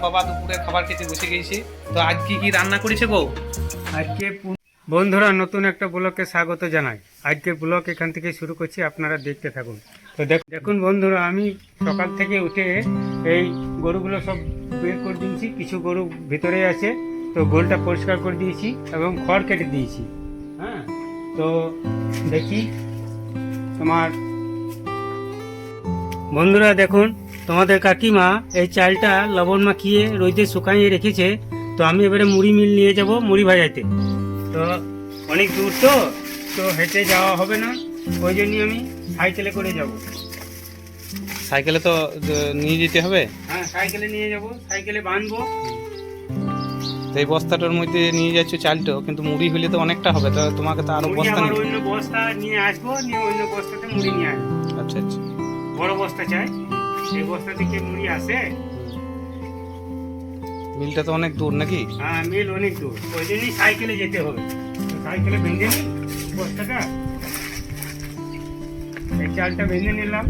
বাবা দুপুরে খাবার খেতে বসে গেছি তো কি রান্না করেছে গো আজকে বন্ধুরা, নতুন একটা ব্লকে স্বাগত জানাই। আজকের ব্লক এখান থেকে শুরু করছি, আপনারা দেখতে থাকুন। তো দেখ- দেখুন বন্ধুরা, আমি সকাল থেকে উঠে এই গরুগুলো সব বের করে দিয়েছি, কিছু গরু ভিতরে আছে। তো গোলটা পরিষ্কার করে দিয়েছি এবং খড় কেটে দিয়েছি। হ্যাঁ? তো দেখি তোমার বন্ধুরা দেখুন তোমাদের কাকিমা এই চালটা লবণ মাখিয়ে রোদে শুকাইয়ে রেখেছে তো আমি এবারে মুড়ি মিল নিয়ে যাব মুড়ি ভাজাতে। তো অনেক দূর তো তো হেঁটে যাওয়া হবে না ওই জন্যই আমি সাইকেলে করে যাব। সাইকেলে তো নিয়ে যেতে হবে? হ্যাঁ সাইকেলে নিয়ে যাব সাইকেলে বাঁধবো। তো এই বস্তাটার মধ্যে নিয়ে যাচ্ছ চালটা কিন্তু মুড়ি হলে তো অনেকটা হবে তো তোমাকে তো আরও বস্তা নিতে অন্য বস্তা নিয়ে আসব নিয়ে অন্য বস্তাতে মুড়ি নিয়ে আসব। আচ্ছা আচ্ছা। বড় বস্তা চাই সেই বস্তা থেকে মুড়ি আসে। মিলটা তো অনেক দূর নাকি? হ্যাঁ মিল অনেক দূর। ওই জন্যই সাইকেলে যেতে হবে। সাইকেলে বেঁধে নিই বস্তাটা। এই চালটা বেঁধে নিলাম।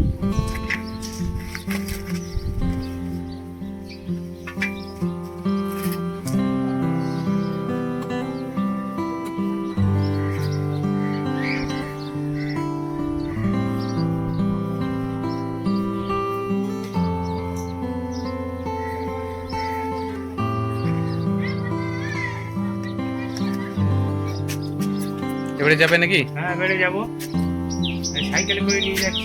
এবারে যাবে নাকি? হ্যাঁ এবারে যাব। সাইকেলে করে নিয়ে যাচ্ছি।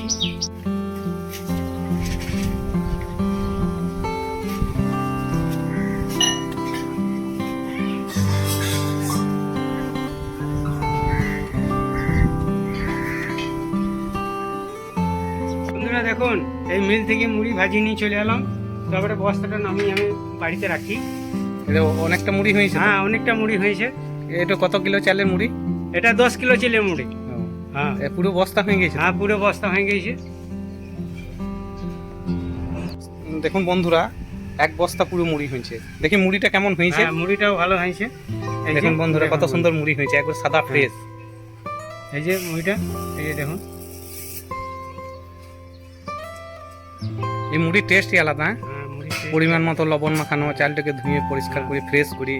বন্ধুরা দেখুন এই মিল থেকে মুড়ি ভাজি নিয়ে চলে এলাম। তারপরে বস্তাটা নামিয়ে আমি বাড়িতে রাখি। এটা অনেকটা মুড়ি হয়েছে হ্যাঁ অনেকটা মুড়ি হয়েছে। এটা কত কিলো চালের মুড়ি? এটা দশ কিলো ছিল মুড়ি। হ্যাঁ। পুরো বস্তা হয়ে গেছে। হ্যাঁ পুরো বস্তা হয়ে গেছে। দেখুন বন্ধুরা এক বস্তা পুরো মুড়ি হয়েছে। দেখি মুড়িটা কেমন হয়েছে? হ্যাঁ মুড়িটাও ভালো হয়েছে। দেখুন বন্ধুরা কত সুন্দর মুড়ি হয়েছে একবার সাদা ফ্রেশ এই যে মুড়িটা এই যে দেখুন। এই মুড়ির টেস্টই আলাদা হ্যাঁ? হ্যাঁ পরিমাণ মতো লবণ মাখানো চালটাকে ধুয়ে পরিষ্কার করে ফ্রেশ করি।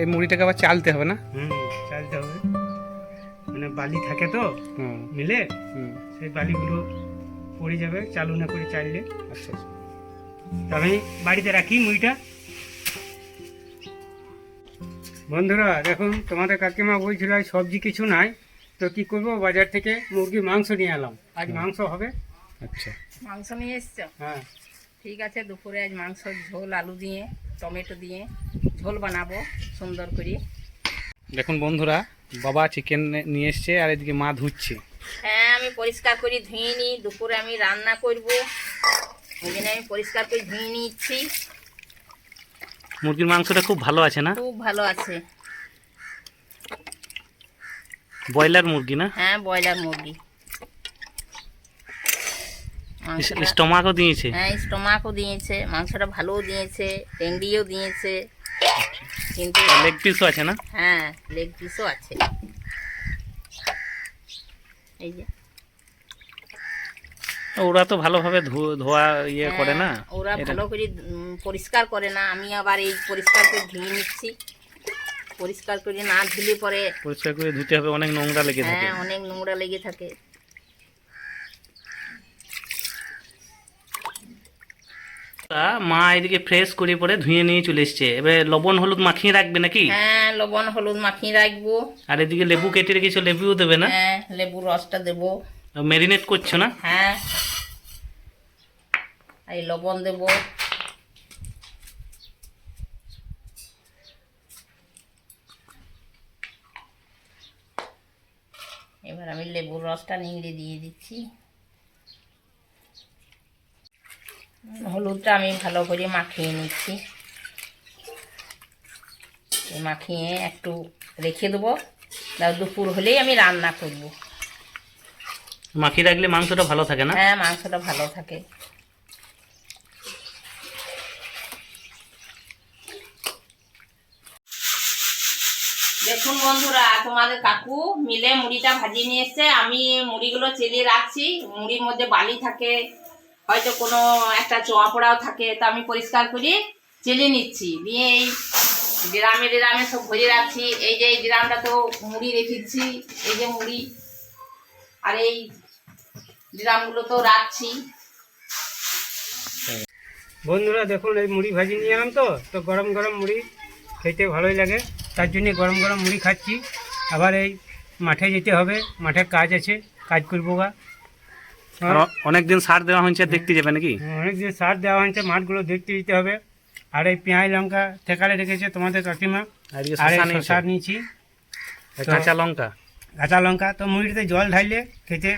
এই মুড়িটাকে আবার চালতে হবে না? হুম চালতে হবে। মানে বালি থাকে তো হুম। মিলে হুম। সেই বালিগুলো পড়ে যাবে চালু না করে চাললে। আচ্ছা আচ্ছা। তবে বাড়িতে রাখি মুড়িটা। বন্ধুরা দেখুন তোমাদের কাকিমা বলছিল সবজি কিছু নাই। তো কি করব? বাজার থেকে মুরগির মাংস নিয়ে এলাম। আজ মাংস হবে। আচ্ছা। মাংস নিয়ে এসছো? হ্যাঁ। ঠিক আছে দুপুরে আজ মাংস ঝোল আলু দিয়ে টমেটো দিয়ে। ঝোল বানাবো সুন্দর করে। দেখুন বন্ধুরা বাবা চিকেন নিয়ে এসছে আর এদিকে মা ধুচ্ছে। হ্যাঁ আমি পরিষ্কার করে ধুয়ে নিই দুপুরে আমি রান্না করব। ওই জন্য আমি পরিষ্কার করে ধুয়ে নিচ্ছি। মুরগির মাংসটা খুব ভালো আছে না? খুব ভালো আছে। ব্রয়লার মুরগি না? হ্যাঁ ব্রয়লার মুরগি। স্টমাকও দিয়েছে। হ্যাঁ স্টমাকও দিয়েছে মাংসটা ভালোও দিয়েছে টেন্ডিও দিয়েছে। কিন্তু লেগ পিসও আছে না? হ্যাঁ লেগ পিসও আছে। এই যে। ওরা তো ভালোভাবে ধোয়া ইয়ে করে না। হ্যাঁ, ওরা ভালো করে পরিষ্কার করে না। আমি আবার এই পরিষ্কার করে ধুয়ে নিচ্ছি। পরিষ্কার করে না ধুলে পরে পরিষ্কার করে ধুতে হবে অনেক নোংরা লেগে থাকে। হ্যাঁ অনেক নোংরা লেগে থাকে। মা এদিকে ফ্রেশ করে পরে ধুয়ে নিয়ে চলে এসছে। এবার লবণ হলুদ মাখিয়ে রাখবে নাকি? হ্যাঁ লবণ হলুদ মাখিয়ে রাখব। আর এদিকে লেবু কেটে রেখেছো লেবুও দেবে না? হ্যাঁ লেবুর রসটা দেবো। ম্যারিনেট করছ না? হ্যাঁ। এই লবণ দেবো। এবার আমি লেবুর রসটা নিংড়ে দিয়ে দিচ্ছি। হলুদটা আমি ভালো করে মাখিয়ে নিচ্ছি। মাখিয়ে একটু রেখে দেবো। দুপুর হলেই আমি রান্না করব। মাখিয়ে রাখলে মাংসটা ভালো থাকে না? হ্যাঁ মাংসটা ভালো থাকে। দেখুন বন্ধুরা তোমাদের কাকু মিলে মুড়িটা ভাজিয়ে নিয়ে এসছে আমি মুড়িগুলো চেলিয়ে রাখছি। মুড়ির মধ্যে বালি থাকে। হয়তো কোনো একটা চোয়া পোড়াও থাকে, তো আমি পরিষ্কার করে চেলে নিচ্ছি। নিয়ে এই ড্রামে ড্রামে সব ভরে রাখছি। এই যে এই ড্রামটা তো মুড়ি রেখেছি, এই যে মুড়ি। আর এই ড্রামগুলো তো রাখছি। বন্ধুরা, দেখুন, এই মুড়ি ভাজি নিয়ে এলাম তো। তো গরম গরম মুড়ি খেতে ভালোই লাগে। তার জন্য গরম গরম মুড়ি খাচ্ছি। আবার এই মাঠে যেতে হবে। মাঠে কাজ আছে, কাজ করব গা। অনেকদিন সার দেওয়া হয়েছে দেখতে যাবে নাকি? অনেকদিন সার দেওয়া হয়েছে মাঠগুলো দেখতে দিতে হবে। আর এই পেঁয়াজ লঙ্কা ঠেকালে রেখেছে তোমাদের কাকিমা। আর এই শশা নিয়েছি। কাঁচা লঙ্কা। কাঁচা লঙ্কা তো মুড়িতে জল ঢাইলে খেতে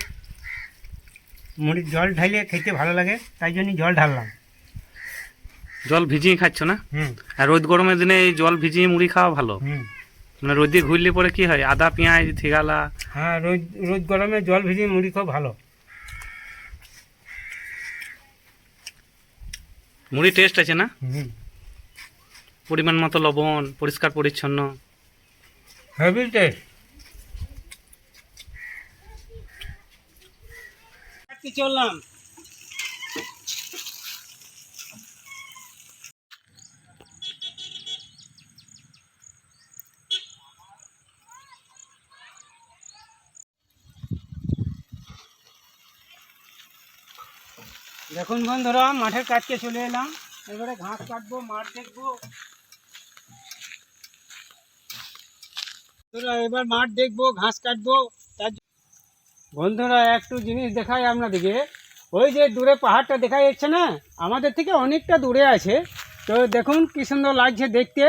মুড়ির জল ঢাইলে খেতে ভালো লাগে তাই জন্য জল ঢাললাম। জল ভিজিয়ে খাচ্ছ না? হুম। আর রোদ গরমের দিনে এই জল ভিজিয়ে মুড়ি খাওয়া ভালো? মানে রোদে ঘুরলে পরে কি হয়? আদা পেঁয়াজ থেগালা? হ্যাঁ রোদ রোদ গরমে জল ভিজিয়ে মুড়ি খুব ভালো। মুড়ি টেস্ট আছে না? পরিমাণ মতো লবণ পরিষ্কার পরিচ্ছন্ন। হেভি টেস্ট চললাম? দেখুন বন্ধুরা, মাঠের কাজকে চলে এলাম। এবারে ঘাস কাটবো, মাঠ দেখব। এবার মাঠ দেখব, ঘাস কাটবো। তার বন্ধুরা, একটু জিনিস দেখাই আপনাদেরকে। ওই যে দূরে পাহাড়টা দেখা যাচ্ছে না? আমাদের থেকে অনেকটা দূরে আছে। তো দেখুন কি সুন্দর লাগছে দেখতে।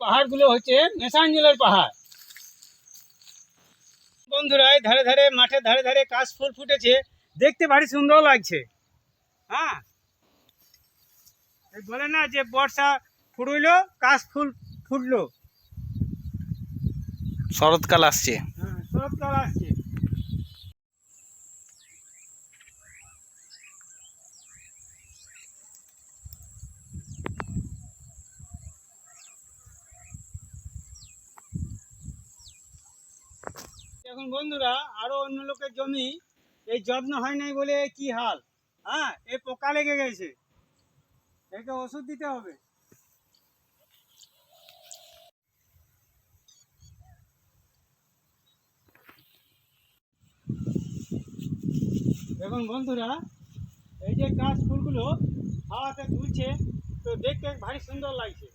পাহাড়গুলো হচ্ছে মেসাঞ্জলের পাহাড়। বন্ধুরা এই ধারে ধারে মাঠের ধারে ধারে কাশ ফুল ফুটেছে। দেখতে ভারী সুন্দর লাগছে। হ্যাঁ? বলে না যে বর্ষা ফুরইলো কাশ ফুল ফুটলো। শরৎকাল আসছে। হ্যাঁ শরৎকাল আসছে এখন বন্ধুরা, আরও অন্য লোকের জমি, এই যত্ন হয় নাই বলে কি হাল? হ্যাঁ এ পোকা লেগে গেছে। একে ওষুধ দিতে হবে। দেখুন বন্ধুরা, এই যে গাছ ফুলগুলো হাওয়াতে দুলছে তো দেখতে ভারী সুন্দর লাগছে।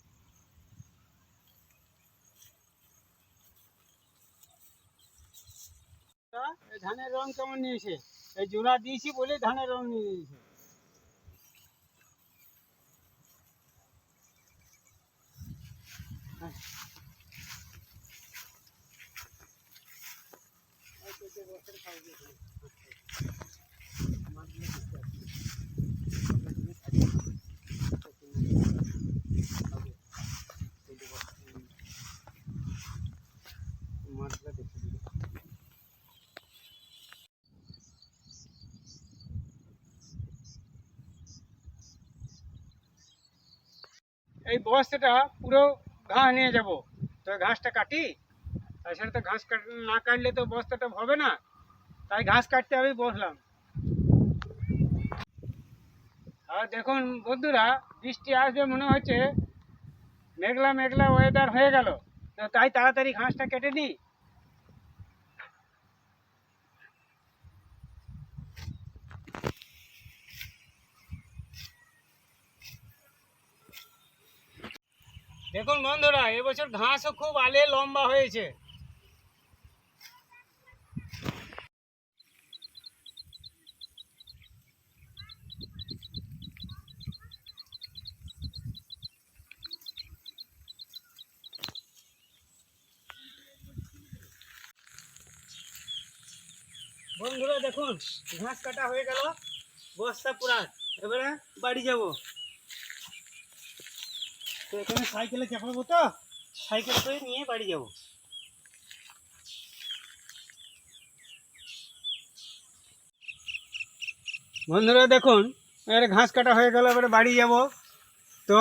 ধানের রং কেমন নিয়েছে? এই জোড়া দিয়েছি বলে ধানের রং নিয়ে নিয়েছে। মাঠটা এই বস্তাটা পুরো ঘাস নিয়ে যাব। তো ঘাসটা কাটি, তাছাড়া তো ঘাস না কাটলে তো বস্তাটা হবে না। তাই ঘাস কাটতে আমি বসলাম। আর দেখুন বন্ধুরা, বৃষ্টি আসবে মনে হচ্ছে। মেঘলা মেঘলা ওয়েদার হয়ে গেল। তো তাই তাড়াতাড়ি ঘাসটা কেটে নিই। দেখুন বন্ধুরা, এবছর ঘাসও খুব আলে লম্বা হয়েছে। বন্ধুরা, দেখুন, ঘাস কাটা হয়ে গেল। বস্তা পুরা, এবারে বাড়ি যাব। তো এখানে সাইকেলে চাপাবো তো? সাইকেল করে নিয়ে বাড়ি যাব। বন্ধুরা, দেখুন, এবারে ঘাস কাটা হয়ে গেল, এবারে বাড়ি যাব। তো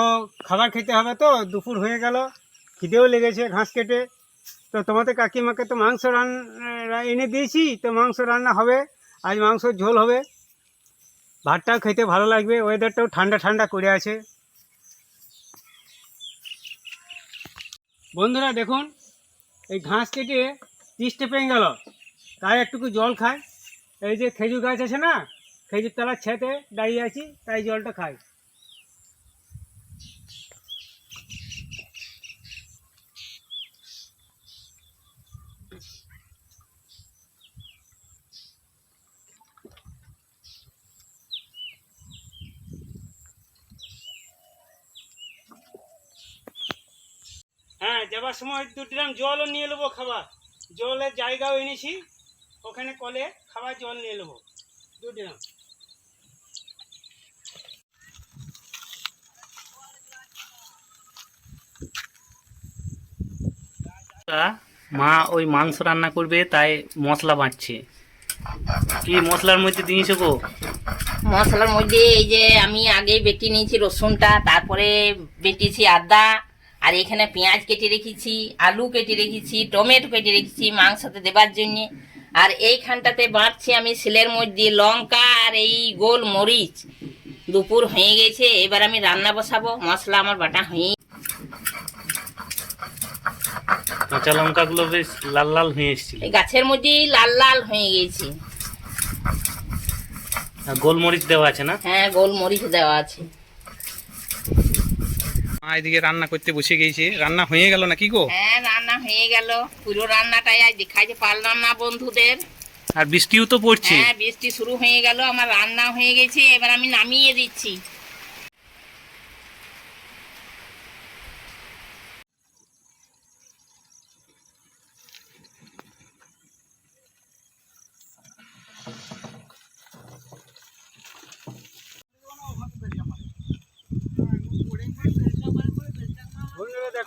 খাবার খেতে হবে তো, দুপুর হয়ে গেল, খিদেও লেগেছে ঘাস কেটে। তো তোমাদের কাকিমাকে তো মাংস রান্না এনে দিয়েছি, তো মাংস রান্না হবে, আজ মাংস ঝোল হবে। ভাতটাও খেতে ভালো লাগবে ওয়েদারটাও ঠান্ডা ঠান্ডা করে আছে। বন্ধুরা দেখুন, এই ঘাস কেটে তিরিশটা পেয়ে গেল। তাই একটুকু জল খায় এই যে খেজুর গাছ আছে না, খেজুর তলার ছেঁতে দাঁড়িয়ে আছি, তাই জলটা খাই। হ্যাঁ যাবার সময় দু ড্রাম জলও নিয়ে নেব খাবার। জলের জায়গাও এনেছি ওখানে কলে খাবার জল নিয়ে নেব দু ড্রাম তা মা ওই মাংস রান্না করবে তাই মশলা বাঁচছে কি মশলার মধ্যে দিয়েছ গো? মশলার মধ্যে এই যে আমি আগে বেটে নিয়েছি রসুনটা তারপরে বেটেছি আদা আর এখানে পেঁয়াজ কেটে রেখেছি আলু কেটে রেখেছি টমেটো কেটে রেখেছি মাংসতে দেবার জন্য। আর এইখানটাতে বাড়ছি আমি শিলের মধ্যে লঙ্কা আর এই গোল মরিচ দুপুর হয়ে গেছে এবার আমি রান্না বসাবো। মশলা আমার বাটা হয়ে কাঁচা লঙ্কাগুলো বেশ লাল লাল হয়ে এসেছিল। গাছের মধ্যেই লাল লাল হয়ে গেছে। গোলমরিচ দেওয়া আছে না? হ্যাঁ গোলমরিচ দেওয়া আছে। মা এদিকে রান্না করতে বসে গেছে। রান্না হয়ে গেল নাকি গো? হ্যাঁ রান্না হয়ে গেল। পুরো রান্নাটাই আজ দেখাইতে পারলাম না বন্ধুদের। আর বৃষ্টিও তো পড়ছে। হ্যাঁ বৃষ্টি শুরু হয়ে গেল আমার রান্না হয়ে গেছে। এবার আমি নামিয়ে দিচ্ছি।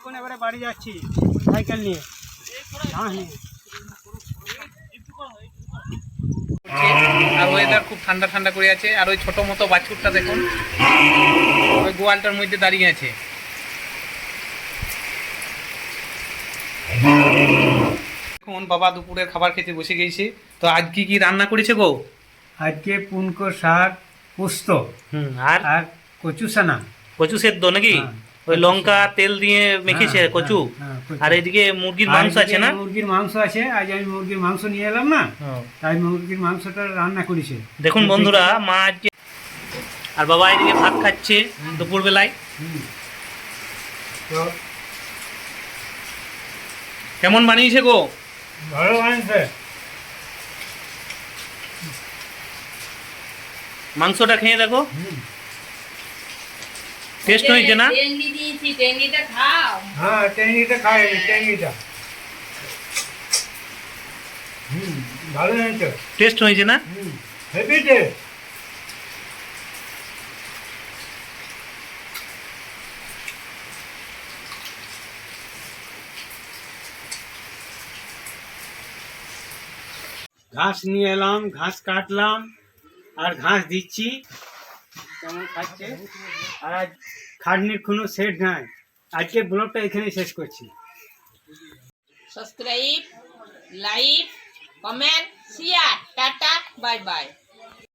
বন্ধুরা এবারে বাড়ি যাচ্ছি সাইকেল নিয়ে। ঘাস আর ওয়েদার খুব ঠান্ডা ঠান্ডা করে আছে। আর ওই ছোট মতো বাছুরটা দেখুন ওই গোয়ালটার মধ্যে দাঁড়িয়ে আছে। এখন বাবা দুপুরের খাবার খেতে বসে গেছে। তো আজ কি কি রান্না করেছে গো? আজকে পুনকো শাক পোস্ত হুম আর? আর কচু সানা কচু সেদ্ধ নাকি? হ্যাঁ, ওই লঙ্কা তেল দিয়ে মেখেছে হ্যাঁ, কচু। হ্যাঁ, আর এদিকে মুরগির মাংস আছে না? মুরগির মাংস আছে আজ আমি মুরগির মাংস নিয়ে এলাম না হ্যাঁ। তাই মুরগির মাংসটা রান্না করেছে। দেখুন বন্ধুরা মা আজকে আর বাবা এদিকে ভাত খাচ্ছে দুপুর বেলায় কেমন বানিয়েছে গো? ভালো বানিয়েছে। মাংসটা খেয়ে দেখো। হুম। টেস্ট হয়েছে না টেন্ডি দিয়েছি টেন্ডিটা খাও হ্যাঁ ট্যাঙ্গিটা খাই আমি ট্যাঙ্গিটা হুম ভালো হয়েছে টেস্ট হয়েছে না হুম হেভি টেস্ট ঘাস নিয়ে এলাম ঘাস কাটলাম আর ঘাস দিচ্ছি কেমন খাচ্ছে আর আজ খাটনির কোনো সেট নাই। আজকে ব্লগটা এখানেই শেষ করছি। Subscribe like comment share tata bye bye